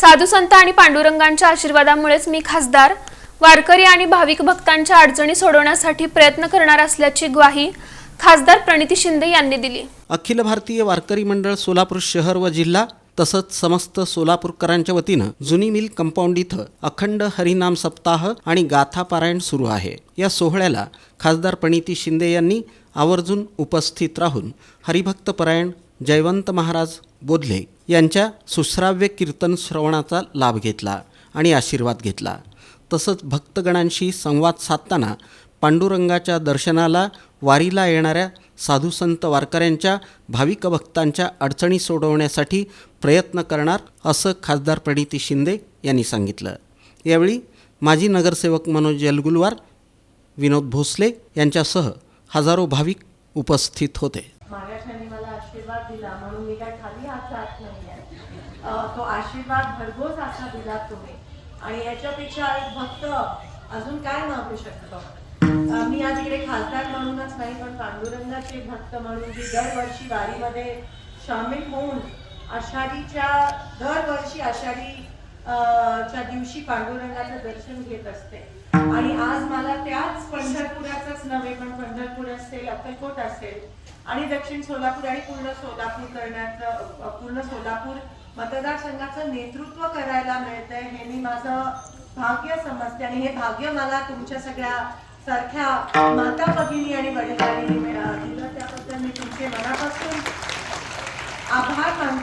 साधू संत आणि पांडुरंगांच्या आशीर्वादामुळेच मी खासदार वारकरी आणि भाविक भक्तांच्या अडचणी सोडवण्यासाठी प्रयत्न करणार असल्याची ग्वाही खासदार प्रणिती शिंदे यांनी दिली. अखिल भारतीय वारकरी मंडळ सोलापूर शहर व जिल्हा तसंच समस्त सोलापूरकरांच्या वतीनं जुनी मिल कंपाऊंड इथं अखंड हरिनाम सप्ताह आणि गाथा पारायण सुरू आहे. या सोहळ्याला खासदार प्रणिती शिंदे यांनी आवर्जून उपस्थित राहून हरिभक्त परायण जयवंत महाराज बोधले यांच्या सुश्राव्य कीर्तन श्रवणाचा लाभ घेतला आणि आशीर्वाद घेतला. तसंच भक्तगणांशी संवाद साधताना पांडुरंगाच्या दर्शनाला वारीला येणाऱ्या साधूसंत वारकऱ्यांच्या भाविक भक्तांच्या अडचणी सोडवण्यासाठी प्रयत्न करणार असं खासदार प्रणिती शिंदे यांनी सांगितलं. यावेळी माजी नगरसेवक मनोज यलगुलवार विनोद भोसले यांच्यासह हजारो भाविक उपस्थित होते. मला आशीर्वाद दिला म्हणून मी काय खाली हात जात नाही तो आशीर्वाद भरघोस असा दिला तुम्ही. आणि याच्यापेक्षा एक भक्त अजून काय मागू शकतो? मी आज इकडे खासदार म्हणूनच नाही पण पांडुरंगाचे भक्त म्हणून जी दरवर्षी वारीमध्ये सामील होऊन आषाढीच्या दरवर्षी आषाढी च्या दिवशी पांडुरंगाचं दर्शन घेत असते. आणि आज मला त्याच पंढरपुराचाच नव्हे पण पंढरपूर असेल अक्कलकोट असेल आणि दक्षिण सोलापूर आणि पूर्ण सोलापूर करण्याचं पूर्ण सोलापूर मतदारसंघाचं नेतृत्व करायला मिळतंय हे मी माझं भाग्य समजते आणि हे भाग्य मला तुमच्या सगळ्या सारख्या माता भगिनी आणि वडिलांनी मिळाली त्याबद्दल मी तुमचे मनापासून आभार मानते.